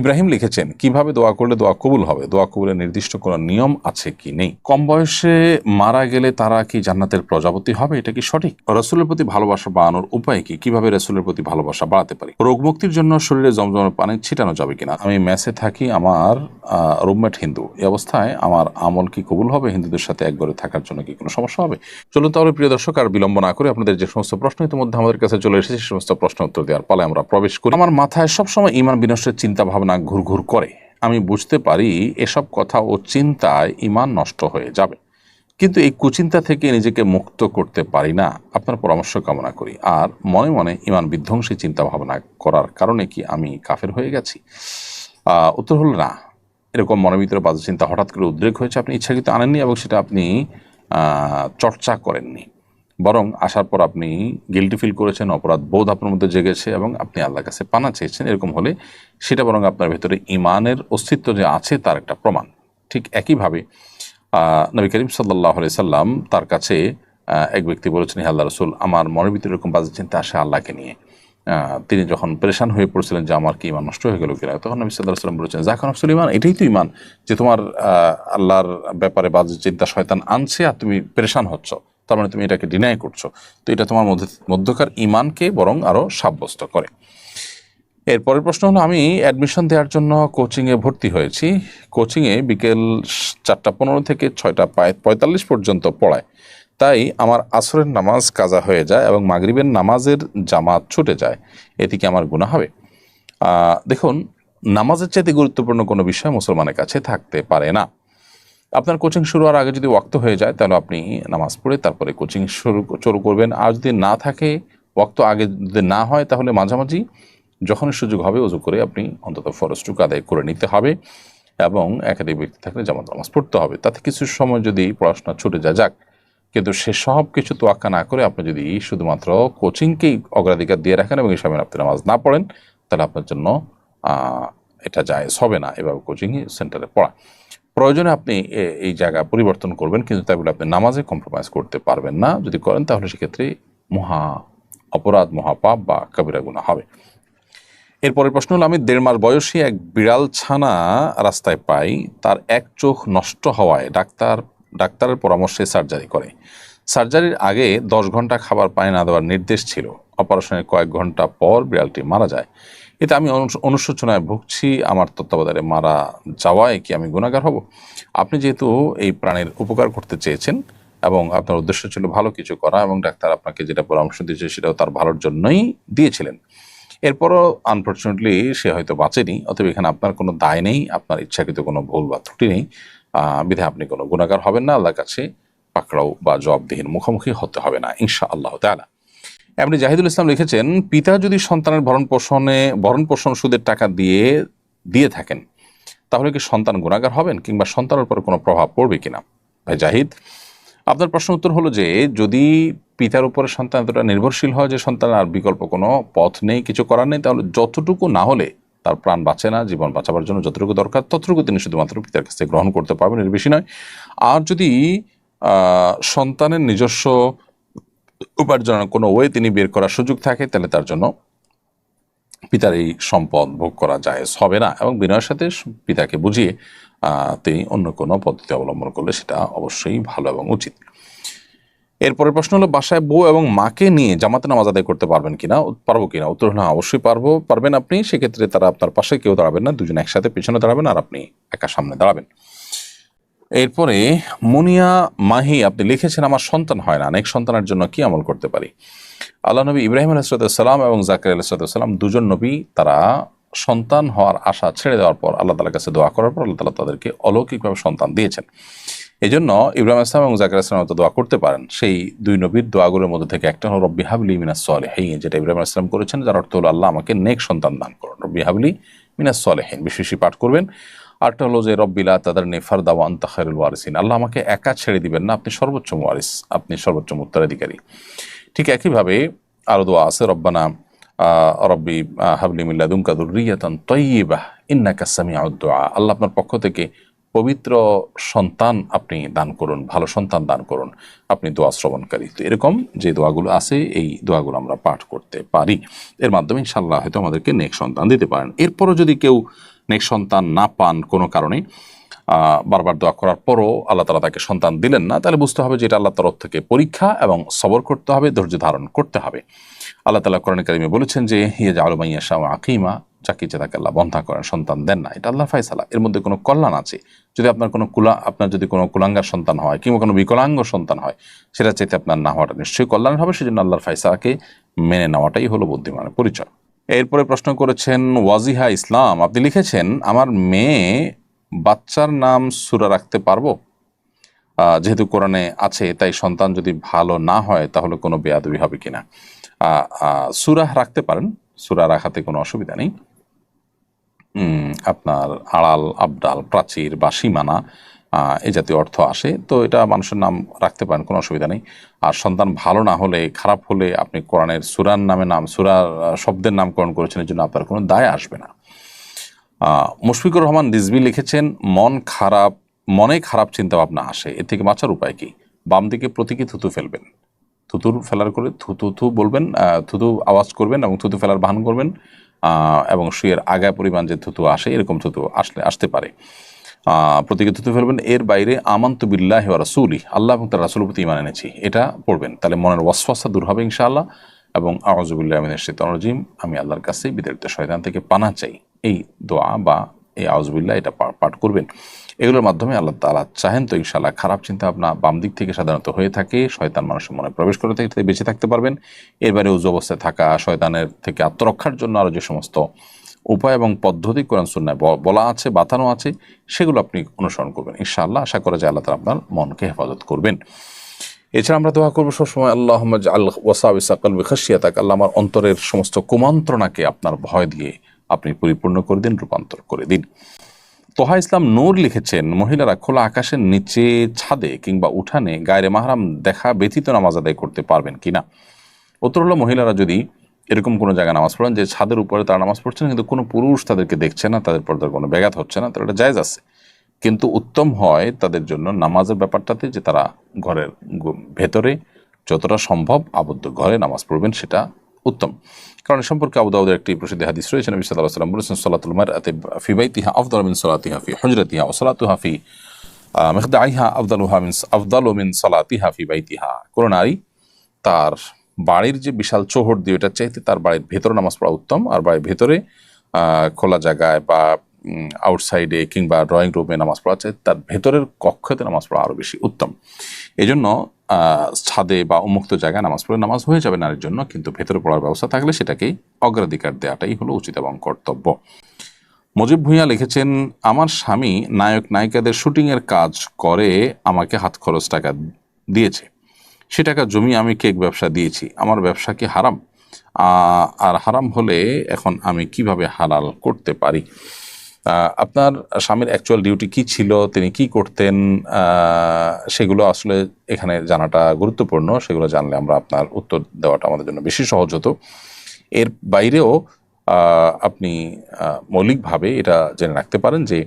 ইব্রাহিম লিখেছেন, কীভাবে দোয়া করলে দোয়া কবুল হবে? দোয়া কবুলের নির্দিষ্ট কোনো নিয়ম আছে কি নেই? কম বয়সে মারা গেলে তারা কি জান্নাতের প্রজাপতি হবে? এটা কি সঠিক? রসুলের প্রতি ভালোবাসা বাড়ানোর উপায় কি? কীভাবে রসুলের প্রতি ভালোবাসা বাড়াতে পারি? রোগ মুক্তির জন্য শরীরে জমজমের পানি ছিটানো যাবে কিনা? আমি মেসে থাকি আমার রুমমেট হিন্দু। এই অবস্থায় আমার আমল কি কবুল হবে? হিন্দুদের সাথে এক ঘরে থাকার জন্য কি কোনো সমস্যা হবে? চলুন তাহলে প্রিয় দর্শক, আর বিলম্ব না করে আপনাদের যে সমস্ত প্রশ্ন ইতিমধ্যে আমাদের কাছে চলে এসেছে, সে সমস্ত প্রশ্ন উত্তর দেওয়ার পালে আমরা প্রবেশ করি। আমার মাথায় সবসময় ইমান বিনষ্টের চিন্তা ভাবনা ঘুরঘুর করে। আমি বুঝতে পারি এসব কথা ও চিন্তায় ইমান নষ্ট হয়ে যাবে। কিন্তু এই কুচিন্তা থেকে নিজেকে মুক্ত করতে পারি না। আপনার পরামর্শ কামনা করি। আর মনে মনে ইমান বিধ্বংসী চিন্তা ভাবনা করার কারণে কি আমি কাফের হয়ে গেছি? উত্তর হল না। এরকম মনের ভিতরে বাজে চিন্তা হঠাৎ করে উদ্রেক হয়েছে, আপনি ইচ্ছাকৃত আনেননি এবং সেটা আপনি চর্চা করেননি। বরং আসার পর আপনি গিল্টি ফিল করেছেন, অপরাধ বোধ আপনার মধ্যে জেগেছে এবং আপনি আল্লাহর কাছে পানা চেয়েছেন, এরকম হলে সেটা বরং আপনার ভেতরে ইমানের অস্তিত্ব যে আছে তার একটা প্রমাণ। ঠিক একইভাবে নবী করিম সাল্লাহ সাল্লাম তার কাছে এক ব্যক্তি বলেছেন আল্লাহ রসুল, আমার মনের ভিতরে এরকম বাজে চিন্তা আসে আল্লাহকে নিয়ে। তিনি যখন পরেশান হয়ে পড়ছিলেন যে আমার কি ইমান নষ্ট হয়ে গেল কিনা, তখন নবী সাল্লাহ সাল্লাম বলেছেন জাকান নফসুল ইমান এটাই তো ইমান যে তোমার আল্লাহর ব্যাপারে বাজে চিন্তা শয়তান আনছে আর তুমি পরেশান হচ্ছ। তার মানে তুমি এটাকে ডিনাই করছ। তো এটা তোমার মধ্যে, মধ্যকার ইমানকে বরং আরও সাব্যস্ত করে। এরপরের প্রশ্ন হলো, আমি অ্যাডমিশন দেওয়ার জন্য কোচিংয়ে ভর্তি হয়েছি। কোচিংয়ে বিকেল চারটা পনেরো থেকে ছয়টা পায়- পঁয়তাল্লিশ পর্যন্ত পড়ায়। তাই আমার আসরের নামাজ কাজা হয়ে যায় এবং মাগরিবের নামাজের জামাত ছুটে যায়। এতে কি আমার গুণা হবে? দেখুন, নামাজের চাইতে গুরুত্বপূর্ণ কোনো বিষয় মুসলমানের কাছে থাকতে পারে না। আপনার কোচিং শুরু হওয়ার আগে যদি ওয়াক্ত হয়ে যায়, তাহলে আপনি নামাজ পড়ে তারপরে কোচিং শুরু শুরু করবেন। আর যদি না থাকে, ওয়াক্ত আগে যদি না হয়, তাহলে মাঝামাঝি যখন সুযোগ হবে, উজু করে আপনি অন্তত ফরজটুকু আদায় করে নিতে হবে এবং একাধিক ব্যক্তি থাকলে জামাত নামাজ পড়তে হবে। তাতে কিছু সময় যদি পড়াশোনা ছুটে যা যাক। কিন্তু সে সব কিছু তোয়াক্কা না করে আপনি যদি শুধুমাত্র কোচিংকেই অগ্রাধিকার দিয়ে রাখেন এবং এই সময় আপনি নামাজ না পড়েন, তাহলে আপনার জন্য এটা জায়েজ হবে না। এভাবে কোচিং সেন্টারে পড়া। প্রয়োজনে আপনি এই জায়গা পরিবর্তন করবেন, কিন্তু তাই বলে আপনি নামাজে কম্প্রোমাইজ করতে পারবেন না। যদি করেন, তাহলে সেক্ষেত্রে মহা অপরাধ মহাপাপ বা কবিরা গুণা হবে। এরপরের প্রশ্ন হলো, আমি দেড় মাস বয়সী এক বিড়াল ছানা রাস্তায় পাই, তার এক চোখ নষ্ট হওয়ায় ডাক্তার, ডাক্তারের পরামর্শে সার্জারি করে। সার্জারির আগে দশ ঘণ্টা খাবার পানি না দেওয়ার নির্দেশ ছিল। অপারেশনের কয়েক ঘণ্টা পর বিড়ালটি মারা যায়। এতে আমি অনুশোচনায় ভুগছি, আমার তত্ত্বাবধানে মারা যাওয়ায় কি আমি গুণাগার হব? আপনি যেহেতু এই প্রাণীর উপকার করতে চেয়েছেন এবং আপনার উদ্দেশ্য ছিল ভালো কিছু করা এবং ডাক্তার আপনাকে যেটা পরামর্শ দিয়েছে সেটাও তার ভালোর জন্যই দিয়েছিলেন। এরপরও আনফর্চুনেটলি সে হয়তো বাঁচেনি, অতএব এখানে আপনার কোনো দায় নেই, আপনার ইচ্ছাকৃত কোনো ভুল বা ত্রুটি নেই। বিধায় আপনি কোনো গুণাগার হবেন না, আল্লাহর কাছে পাকড়াও বা জবাবদিহির মুখোমুখি হতে হবে না ইনশা আল্লাহ তালা এমনি জাহিদুল ইসলাম লিখেছেন, পিতা যদি সন্তানের ভরণ পোষণে, ভরণ পোষণ সুদের টাকা দিয়ে দিয়ে থাকেন, তাহলে কি সন্তান গুণাগার হবেন কিংবা সন্তানের উপর কোনো প্রভাব পড়বে কিনা? ভাই জাহিদ, আপনার প্রশ্ন উত্তর হলো যে, যদি পিতার উপরে সন্তান এতটা নির্ভরশীল হয় যে সন্তান আর বিকল্প কোনো পথ নেই, কিছু করার নেই, তাহলে যতটুকু না হলে তার প্রাণ বাঁচে না, জীবন বাঁচাবার জন্য যতটুকু দরকার, ততটুকু তিনি শুধুমাত্র পিতার কাছ থেকে গ্রহণ করতে পারবেন, এর বেশি নয়। আর যদি সন্তানের নিজস্ব উপার্জনের কোনো ওয়ে তিনি বের করার সুযোগ থাকে তাহলে তার জন্য পিতার এই সম্পদ ভোগ করা যায় হবে না এবং বিনয়ের সাথে পিতাকে বুঝিয়ে তিনি অন্য কোনো পদ্ধতি অবলম্বন করলে সেটা অবশ্যই ভালো এবং উচিত। এরপরের প্রশ্ন হলো বাসায় বউ এবং মাকে নিয়ে জামাতে নামাজ আদায় করতে পারবেন কিনা? পারব কিনা? উত্তর হ্যাঁ, অবশ্যই পারব। পারবেন আপনি সেক্ষেত্রে তারা আপনার পাশে কেউ দাঁড়াবেন না দুজন একসাথে পেছনে দাঁড়াবেন আর আপনি একা সামনে দাঁড়াবেন। এরপরে, মুনিয়া মাহি, আপনি লিখেছেন, আমার সন্তান হয় না। অনেক সন্তানের জন্য কি আমল করতে পারি? আল্লাহ নবী ইব্রাহিম আলাইসালাম এবং জাকির আলাইসালাম দুজন নবী, তারা সন্তান হওয়ার আশা ছেড়ে দেওয়ার পর আল্লাহ তালার কাছে দোয়া করার পর আল্লাহ তালা তাদেরকে অলৌকিকভাবে সন্তান দিয়েছেন। এই জন্য ইব্রাহিম আসলাম এবং জাকির আসলাম তো দোয়া করতে পারেন। সেই দুই নবীর দোয়াগুলোর মধ্যে থেকে একটা হলো, রব্বি হাবলি মিনাস সলেহীন যেটা ইব্রাহিম আসলাম করেছেন, যার অর্থ হলো, আল্লাহ আমাকে নেক সন্তান দান করুন। রব্বি হাবলি মিনাস সলেহীন বিশেষ পাঠ করবেন। আরটা হলো যে রব্বিলা তাদের নেফার দাওয়া আন্তাখারুল ওয়ারিসিন। আল্লাহ আমাকে একা ছেড়ে দিবেন না, আপনি সর্বোচ্চ ওয়ারিস, আপনি সর্বোচ্চ উত্তরাধিকারী ঠিক একইভাবে আরও দোয়া আছে, রব্বানা রব্বি হাবলি মিল্লাদুমকা দুর্রিয়াতান তৈবাহ ইন্নাকা সামিউদ দোয়া আল্লাহ আপনার পক্ষ থেকে পবিত্র সন্তান আপনি দান করুন, ভালো সন্তান দান করুন, আপনি দোয়া শ্রবণকারী। তো এরকম যে দোয়াগুলো আছে, এই দোয়াগুলো আমরা পাঠ করতে পারি। এর মাধ্যমে ইনশাল্লাহ হয়তো আমাদেরকে নেক সন্তান দিতে পারেন। এরপরও যদি কেউ নেক সন্তান না পান কোনো কারণে বারবার দোয়া করার পরও আল্লাহ তালা তাকে সন্তান দিলেন না, তাহলে বুঝতে হবে যে এটা আল্লাহ তরফ থেকে পরীক্ষা এবং সবর করতে হবে, ধৈর্য ধারণ করতে হবে। আল্লাহ তালা কোরআন কারিমে বলেছেন যে হিয়া আলমাইয়া শাহ আকিমা যাকে ইচ্ছে তাকে আল্লাহ বন্ধা করেন, সন্তান দেন না। এটা আল্লাহ ফাইসালা এর মধ্যে কোনো কল্যাণ আছে? যদি আপনার কোনো কুলা, আপনার যদি কোনো কুলাঙ্গার সন্তান হয় কিংবা কোনো বিকলাঙ্গ সন্তান হয় সেটা চাইতে আপনার না হওয়াটা নিশ্চয়ই কল্যাণ হবে। সেজন্য আল্লাহর ফাইসালাকে মেনে নেওয়াটাই হলো বুদ্ধিমানের পরিচয়। এরপরে প্রশ্ন করেছেন, ওয়াজিহা ইসলাম, আপনি লিখেছেন, আমার মেয়ে বাচ্চার নাম সুরা রাখতে পারব? যেহেতু কোরআনে আছে, তাই সন্তান যদি ভালো না হয়, তাহলে কোনো বেয়াদবি হবে কিনা? সুরাহ রাখতে পারেন, সুরা রাখাতে কোনো অসুবিধা নেই। আপনার আড়াল, আবডাল, প্রাচীর বা সীমানা এই জাতীয় অর্থ আসে। তো এটা মানুষের নাম রাখতে পারেন, কোনো অসুবিধা নেই। আর সন্তান ভালো না হলে, খারাপ হলে আপনি কোরআনের সুরার নামে নাম, সুরার শব্দের নামকরণ করেছেন এর জন্য আপনার কোনো দায় আসবে না। মুশফিকুর রহমান রিজভি লিখেছেন, মন খারাপ, মনে খারাপ চিন্তা ভাবনা আসে। এর থেকে বাঁচার উপায় কি? বাম দিকে প্রতীকী থুতু ফেলবেন। থুতুর ফেলার করে থুতু থু বলবেন থুতু আওয়াজ করবেন এবং থুতু ফেলার ভান করবেন এবং শুয়ের আগায় পরিমাণ যে থুতু আসে, এরকম থুতু আসলে, আসতে পারে। প্রতীকী থুতু ফেলবেন এর বাইরে, আমান্ত বিল্লাহ রাসুলি আল্লাহ এবং তার রাসুল প্রতি ইমান এনেছি। এটা পড়বেন। তাহলে মনের ওয়াসফাসা দূর হবে ইনশাআল্লাহ। এবং আওয়াজবুল্লাহ আমিনের শৈতান রাজিম, আমি আল্লাহর কাছে বিতাড়িত শয়তান থেকে পানা চাই। এই দোয়া বা এই আউজবিল্লাহ এটা পাঠ করবেন। এগুলোর মাধ্যমে আল্লাহ তাআলা চাহেন তো ইনশাআল্লাহ খারাপ চিন্তা ভাবনা বাম দিক থেকে সাধারণত হয়ে থাকে। শয়তান মানুষের মনে প্রবেশ করে থেকে, বেঁচে থাকতে পারবেন। এবারে উজু অবস্থায় থাকা, শয়তানের থেকে আত্মরক্ষার জন্য আরও যে সমস্ত উপায় এবং পদ্ধতি কোরআন সুন্নায় বলা আছে বাতানো আছে, সেগুলো আপনি অনুসরণ করবেন। ইনশাআল্লাহ, আশা করা যায় আল্লাহ তালা আপনার মনকে হেফাজত করবেন। এছাড়া আমরা দোয়া করব সবসময় আল্লাহ আল ওয়াসাবিসাকাল বিখাসিয়াতাক আল্লাহ আমার অন্তরের সমস্ত কুমন্ত্রণাকে আপনার ভয় দিয়ে আপনি পরিপূর্ণ করে দিন, রূপান্তর করে দিন। তোহা ইসলাম নূর লিখেছেন, মহিলারা খোলা আকাশের নিচে ছাদে কিংবা উঠানে গায়ের মাহারাম দেখা ব্যতীত নামাজ আদায় করতে পারবেন কিনা? উত্তর হলো, মহিলারা যদি এরকম কোনো জায়গায় নামাজ পড়েন যে ছাদের উপরে তারা নামাজ পড়ছেন কিন্তু কোনো পুরুষ তাদেরকে দেখছে না তাদের পর্দার কোনো ব্যাঘাত হচ্ছে না তাহলে এটা জায়জ আছে। কিন্তু উত্তম হয় তাদের জন্য নামাজের ব্যাপারটাতে যে তারা ঘরের ভেতরে যতটা সম্ভব আবদ্ধ ঘরে নামাজ পড়বেন সেটা উত্তম। কারণ সম্পর্কে আবু দাউদের একটি প্রসিদ্ধ হাদিস রয়েছে নবী সাল্লাল্লাহু আলাইহি ওয়াসাল্লাম বলেছেন সালাতুল মারআতি ফি বাইতিহা আফদালু মিন সালাতিহা ফি হুজরাতিহা ওয়া সালাতুহা ফি আহ, মিখদাইহা আফদালুহা মিন আফদালু মিন সালাতিহা ফি বাইতিহা। কোন নারী তার বাড়ির যে বিশাল চোহর দিয়ে ওটার চাইতে তার বাড়ির ভেতরে নামাজ পড়া উত্তম, আর বাড়ির ভেতরে খোলা জায়গায় বা আউটসাইডে কিংবা ড্রয়িং রুমে নামাজ পড়া চাই, তার ভেতরের কক্ষতে নামাজ পড়া আরও বেশি উত্তম। এই জন্য ছাদে বা উন্মুক্ত জায়গায় নামাজ পড়ে নামাজ হয়ে যাবে নারীর জন্য, কিন্তু ভেতরে পড়ার ব্যবস্থা থাকলে সেটাকেই অগ্রাধিকার দেওয়াটাই হলো উচিত এবং কর্তব্য। মজিব ভূঁইয়া লিখেছেন, আমার স্বামী নায়ক নায়িকাদের শুটিংয়ের কাজ করে আমাকে হাত খরচ টাকা দিয়েছে। সে টাকা জমি আমি কেক ব্যবসা দিয়েছি, আমার ব্যবসা কি হারাম? আর হারাম হলে এখন আমি কীভাবে হালাল করতে পারি? আপনার স্বামীর অ্যাকচুয়াল ডিউটি কি ছিল, তিনি কি করতেন সেগুলো আসলে এখানে জানাটা গুরুত্বপূর্ণ, সেগুলো জানলে আমরা আপনার উত্তর দেওয়াটা আমাদের জন্য বেশি সহজ হতো। এর বাইরেও আপনি মৌলিকভাবে এটা জেনে রাখতে পারেন যে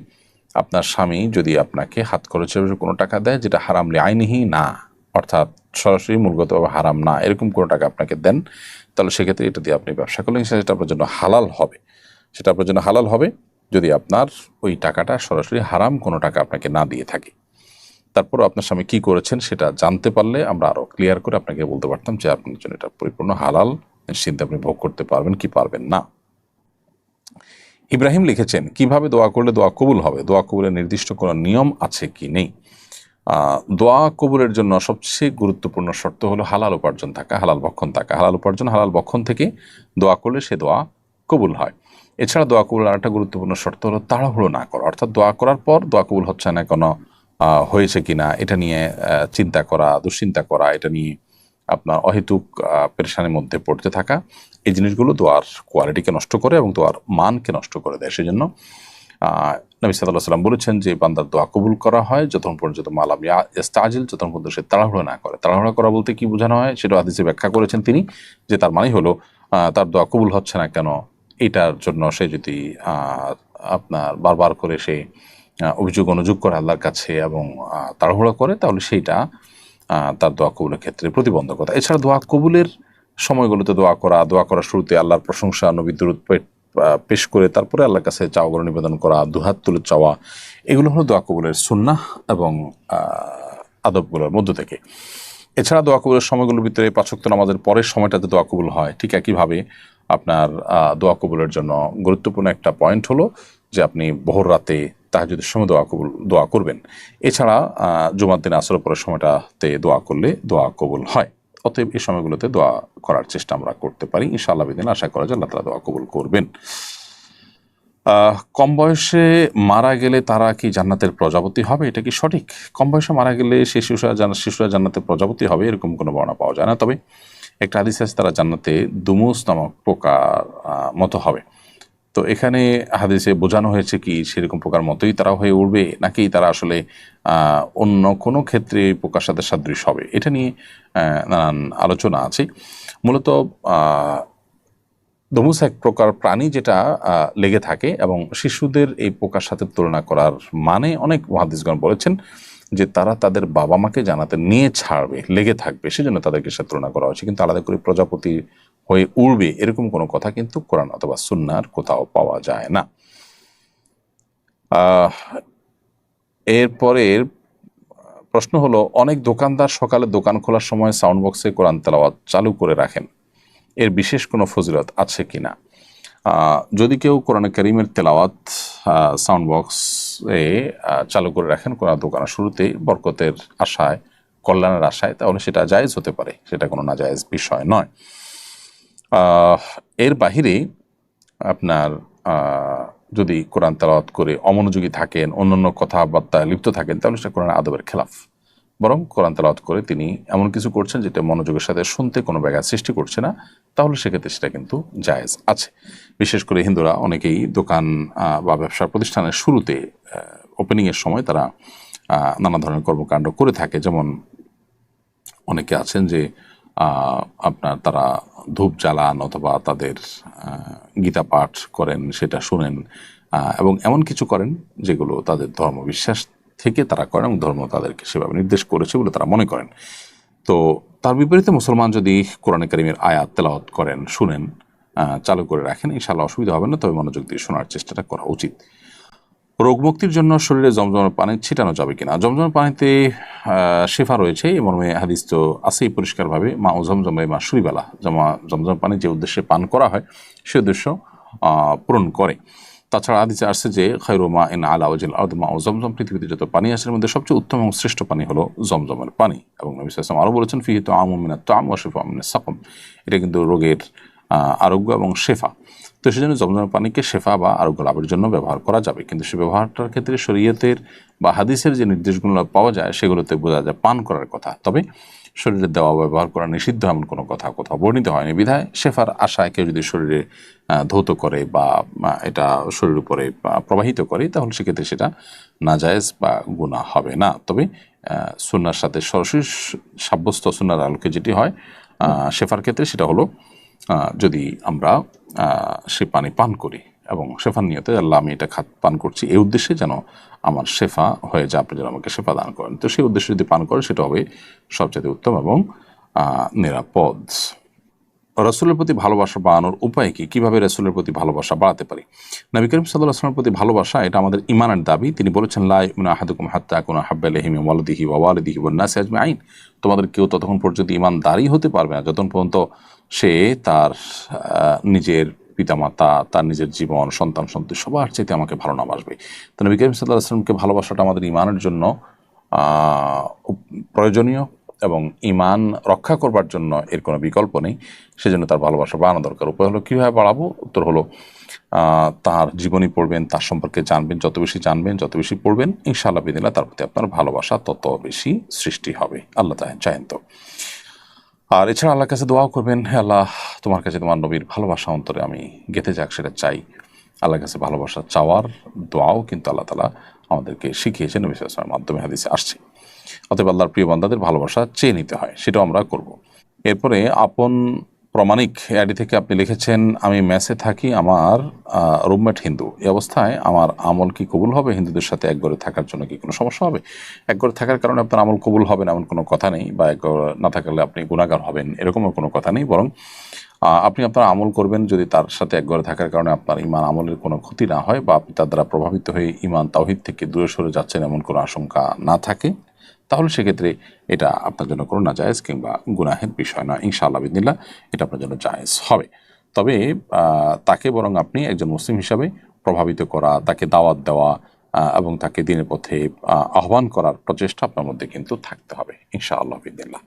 আপনার স্বামী যদি আপনাকে হাত খরচের কোনো টাকা দেয়, যেটা হারাম আইনিহি না। অর্থাৎ সরাসরি মূলগতভাবে হারাম না, এরকম কোনো টাকা আপনাকে দেন, তাহলে সেক্ষেত্রে এটা দিয়ে আপনি ব্যবসা করলেন। সেটা আপনার জন্য হালাল হবে। সেটা আপনার জন্য হালাল হবে যদি আপনার ওই টাকাটা সরাসরি হারাম কোনো টাকা আপনাকে না দিয়ে থাকে। তারপরও আপনার স্বামী কি করেছেন সেটা জানতে পারলে আমরা আরও ক্লিয়ার করে আপনাকে বলতে পারতাম যে আপনার জন্য এটা পরিপূর্ণ হালাল, নিশ্চিন্তে আপনি ভোগ করতে পারবেন কি পারবেন না। ইব্রাহিম লিখেছেন, কীভাবে দোয়া করলে দোয়া কবুল হবে? দোয়া কবুলের নির্দিষ্ট কোনো নিয়ম আছে কি নেই? দোয়া কবুলের জন্য সবচেয়ে গুরুত্বপূর্ণ শর্ত হলো হালাল উপার্জন থাকা, হালাল ভক্ষণ থাকা। হালাল উপার্জন, হালাল ভক্ষণ থেকে দোয়া করলে সে দোয়া কবুল হয়। এছাড়া দোয়া কবুল আর একটা গুরুত্বপূর্ণ শর্ত হলো তাড়াহুড়ো না করা। অর্থাৎ দোয়া করার পর দোয়া কবুল হচ্ছে না কোনো হয়েছে কিনা, এটা নিয়ে চিন্তা করা, দুশ্চিন্তা করা, এটা নিয়ে আপনার অহেতুক পেরেশানির মধ্যে পড়তে থাকা, এই জিনিসগুলো দোয়ার কোয়ালিটিকে নষ্ট করে এবং দোয়ার মানকে নষ্ট করে দেয়। সেজন্য নবী সাল্লাহ সাল্লাম বলেছেন যে বান্দার দোয়া কবুল করা হয়, যতক্ষণ পর্যন্ত মালাম ইস্তাজিল যতক্ষণ পর্যন্ত সে তাড়াহুড়ো না করে। তাড়াহুড়া করা বলতে কি বোঝানো হয়? সেটা আদিসে ব্যাখ্যা করেছেন তিনি, যে তার মানে হলো তার দোয়া কবুল হচ্ছে না কেন? এটার জন্য সে যদি আপনার বারবার করে সে অভিযোগ অনুযোগ করে আল্লাহর কাছে এবং তাড়াহুড়ো করে, তাহলে সেইটা তার দোয়া কবুলের ক্ষেত্রে প্রতিবন্ধকতা। এছাড়া দোয়া কবুলের সময়গুলোতে দোয়া করা, দোয়া করার শুরুতে আল্লাহর প্রশংসা নবী দূরত পেশ করে তারপরে আল্লাহর কাছে চাওয়াগুলো নিবেদন করা, দুহাত তুলে চাওয়া, এগুলো হলো দোয়া কবুলের সুন্নাহ এবং আদবগুলোর মধ্য থেকে। এছাড়া দোয়া কবুলের সময়গুলোর ভিতরে পাঁচক্ত নামাজের পরের সময়টাতে দোয়া কবুল হয়। ঠিক একইভাবে আপনার দোয়া কবুলের জন্য গুরুত্বপূর্ণ একটা পয়েন্ট হলো যে আপনি ভোর রাতে তাহাজুদের সময় দোয়া কবুল, দোয়া করবেন। এছাড়া জুমার দিন আসর পরের সময়টাতে দোয়া করলে দোয়া কবুল হয়। অতএব এই সময়গুলোতে দোয়া করার চেষ্টা আমরা করতে পারি। ইনশাআল্লাহ বিদিন আশা করা যায় আল্লাহ তালা দোয়া কবুল করবেন। কম বয়সে মারা গেলে তারা কি জান্নাতের প্রজাপতি হবে? এটা কি সঠিক? কম বয়সে মারা গেলে সে শিশুরা শিশুরা জান্নাতের প্রজাপতি হবে? এরকম কোনো বর্ণনা পাওয়া যায় না। তবে একটা আছে, তারা জান্নাতে দুমুস নামক পোকার মতো হবে। তো এখানে হাদিসে বোঝানো হয়েছে কি সেরকম প্রকার মতোই তারা হয়ে উঠবে নাকি তারা আসলে অন্য কোনো ক্ষেত্রে পোকার সাথে সাদৃশ হবে? এটা নিয়ে নানান আলোচনা আছে। মূলত দমুস এক প্রকার প্রাণী যেটা লেগে থাকে এবং শিশুদের এই পোকার সাথে তুলনা করার মানে অনেক মহাদিসগণ বলেছেন যে তারা তাদের বাবা মাকে জানাতে নিয়ে ছাড়বে, লেগে থাকবে। সেজন্য তাদেরকে সাথে তুলনা করা হয়েছে। কিন্তু আলাদা করে প্রজাপতি হয়ে উড়বে, এরকম কোনো কথা কিন্তু কোরআন অথবা সুন্নার কোথাও পাওয়া যায় না। এরপরের প্রশ্ন হলো, অনেক দোকানদার সকালে দোকান খোলার সময় সাউন্ড বক্সে কোরআন তেলাওয়াত চালু করে রাখেন। এর বিশেষ কোনো ফজিলত আছে কি না যদি কেউ কোরআন করিমের তেলাওয়াত সাউন্ড বক্সে চালু করে রাখেন কোনো দোকানের শুরুতেই বরকতের আশায়, কল্যাণের আশায়, তাহলে সেটা জায়েজ হতে পারে। সেটা কোনো না জায়েজ বিষয় নয়। এর বাহিরে আপনার যদি কোরআন তেলাওয়াত করে অমনোযোগী থাকেন, অন্যান্য কথাবার্তায় লিপ্ত থাকেন, তাহলে সেটা কোরআন আদবের খেলাফ। বরং কোরআন তেলাওয়াত করে তিনি এমন কিছু করছেন যেটা মনোযোগের সাথে শুনতে কোনো ব্যাঘাত সৃষ্টি করছে না, তাহলে সেক্ষেত্রে সেটা কিন্তু জায়েজ আছে। বিশেষ করে হিন্দুরা অনেকেই দোকান বা ব্যবসা প্রতিষ্ঠানের শুরুতে ওপেনিংয়ের সময় তারা নানা ধরনের কর্মকাণ্ড করে থাকে। যেমন অনেকে আছেন যে আপনার তারা ধূপ জ্বালান অথবা তাদের গীতা পাঠ করেন, সেটা শুনেন এবং এমন কিছু করেন যেগুলো তাদের ধর্ম বিশ্বাস থেকে তারা করেন এবং ধর্ম তাদেরকে সেভাবে নির্দেশ করেছে বলে তারা মনে করেন। তো তার বিপরীতে মুসলমান যদি কোরআন করিমের আয়াত তেলাওয়াত করেন, শুনেন চালু করে রাখেন ইনশাল্লাহ অসুবিধা হবে না, তবে মনোযোগ দিয়ে শোনার চেষ্টাটা করা উচিত। রোগ মুক্তির জন্য শরীরে জমজমের পানি ছিটানো যাবে কিনা? জমজমের পানিতে শেফা রয়েছে, এই মর্মে হাদিস তো আছেই পরিষ্কারভাবে। মা ও জমজমে মা সুরিবেলা জমা, জমজম পানি যে উদ্দেশ্যে পান করা হয়, সে উদ্দেশ্য পূরণ করে। তাছাড়া আদিসে আসছে যে খৈরু মা ইন আলা ওজিল আর্দ, মা ও জমজম, পৃথিবীতে যত পানি আছে, এর মধ্যে সবচেয়ে উত্তম এবং শ্রেষ্ঠ পানি হলো জমজমের পানি। এবং নবী সাল্লাম আরও বলেছেন ফিহিত আমমিনা তাম ও শেফা আমিনা সাকম এটা কিন্তু রোগের আরোগ্য এবং শেফা। তো সেজন্য জমজমের পানিকে শেফা বা আরোগ্য লাভের জন্য ব্যবহার করা যাবে। কিন্তু সে ব্যবহারটার ক্ষেত্রে শরীয়তের বা হাদিসের যে নির্দেশগুলো পাওয়া যায় সেগুলোতে বোঝা যায় পান করার কথা। তবে শরীরে দেওয়া ব্যবহার করা নিষিদ্ধ এমন কোনো কথা কোথাও বর্ণিত হয়নি। বিধায় শেফার আশায় কেউ যদি শরীরে ধৌত করে বা এটা শরীরের উপরে প্রবাহিত করে তাহলে সেক্ষেত্রে সেটা নাজায়েজ বা গুণা হবে না। তবে আহ, সুন্নার সাথে সরাসরি সাব্যস্ত সুন্নার আলোকে যেটি হয় শেফার ক্ষেত্রে সেটা হলো যদি আমরা সে পানি পান করি এবং শেফার নিয়তে আল্লাহ আমি এটা খাত পান করছি। এই উদ্দেশ্যে যেন আমার শেফা হয়ে যায়, আপনি যেন আমাকে শেফা দান করেন। তো সেই উদ্দেশ্যে যদি পান করেন সেটা হবে সবচেয়ে উত্তম এবং নিরাপদ। রসুলের প্রতি ভালোবাসা বাড়ানোর উপায় কি? কীভাবে রসুলের প্রতি ভালোবাসা বাড়াতে পারি? নবী করিম সাল্লাহ আসলামের প্রতি ভালোবাসা, এটা আমাদের ইমানের দাবি। তিনি বলেছেন লাই আহাদুকুম হাত্তা কোন হাব্বালহিম ওয়ালদিহি ওয়ালিদিহি ওয়ান্নাসি আজমে আইন তোমাদের কেউ ততক্ষণ পর্যন্ত ইমানদারই হতে পারবে না। যতক্ষণ পর্যন্ত সে তার নিজের পিতামাতা, তার নিজের জীবন, সন্তান, সন্ততি সবার চাইতে আমাকে ভালো না বাসবে। তো নবী করিম সাল্লাহ আসলামকে ভালোবাসাটা আমাদের ইমানের জন্য প্রয়োজনীয়। এবং ইমান রক্ষা করবার জন্য এর কোনো বিকল্প নেই। সেজন্য তার ভালোবাসা বাড়ানো দরকার। উপায় হলো কীভাবে বাড়াবো? উত্তর হলো তার জীবনী পড়বেন, তার সম্পর্কে জানবেন, যত বেশি জানবেন, যত বেশি পড়বেন, ইনশাআল্লাহ বিদিনা তার প্রতি আপনার ভালোবাসা তত বেশি সৃষ্টি হবে। আল্লাহ তাহেন চাহেন তো। আর এছাড়া আল্লাহর কাছে দোয়াও করবেন, হে আল্লাহ, তোমার কাছে তোমার নবীর ভালোবাসা অন্তরে আমি গেঁথে যাক, সেটা চাই। আল্লাহর কাছে ভালোবাসা চাওয়ার দোয়াও কিন্তু আল্লাহ তালা আমাদেরকে শিখিয়েছেন নবী মাধ্যমে হাদিসে আসছে। অতএব আল্লাহর প্রিয় বান্দাদের ভালোবাসা চেয়ে নিতে হয়, সেটাও আমরা করব। এরপরে আপন প্রমাণিক আইডি থেকে আপনি লিখেছেন, আমি ম্যাসে থাকি, আমার রুমমেট হিন্দু। এই অবস্থায় আমার আমল কি কবুল হবে? হিন্দুদের সাথে এক ঘরে থাকার জন্য কি কোনো সমস্যা হবে? এক ঘরে থাকার কারণে আপনার আমল কবুল হবে না, এমন কোনো কথা নেই, বা এক না থাকলে আপনি গুণাগার হবেন, এরকমও কোনো কথা নেই। বরং আপনি আপনার আমল করবেন যদি তার সাথে একঘরে থাকার কারণে আপনার ইমান আমলের কোনো ক্ষতি না হয়, বা আপনি তার দ্বারা প্রভাবিত হয়ে ইমান তাওহিদ থেকে দূরে সরে যাচ্ছেন, এমন কোনো আশঙ্কা না থাকে। তাহলে সেক্ষেত্রে এটা আপনার জন্য কোনো না জায়েজ কিংবা গুনাহের বিষয় না ইনশাআল্লাহ বিদিল্লা এটা আপনার জন্য জায়েজ হবে। তবে তাকে বরং আপনি একজন মুসলিম হিসাবে প্রভাবিত করা, তাকে দাওয়াত দেওয়া এবং তাকে দিনের পথে আহ্বান করার প্রচেষ্টা আপনার মধ্যে কিন্তু থাকতে হবে। ইনশাআল্লাহ বিদিল্লা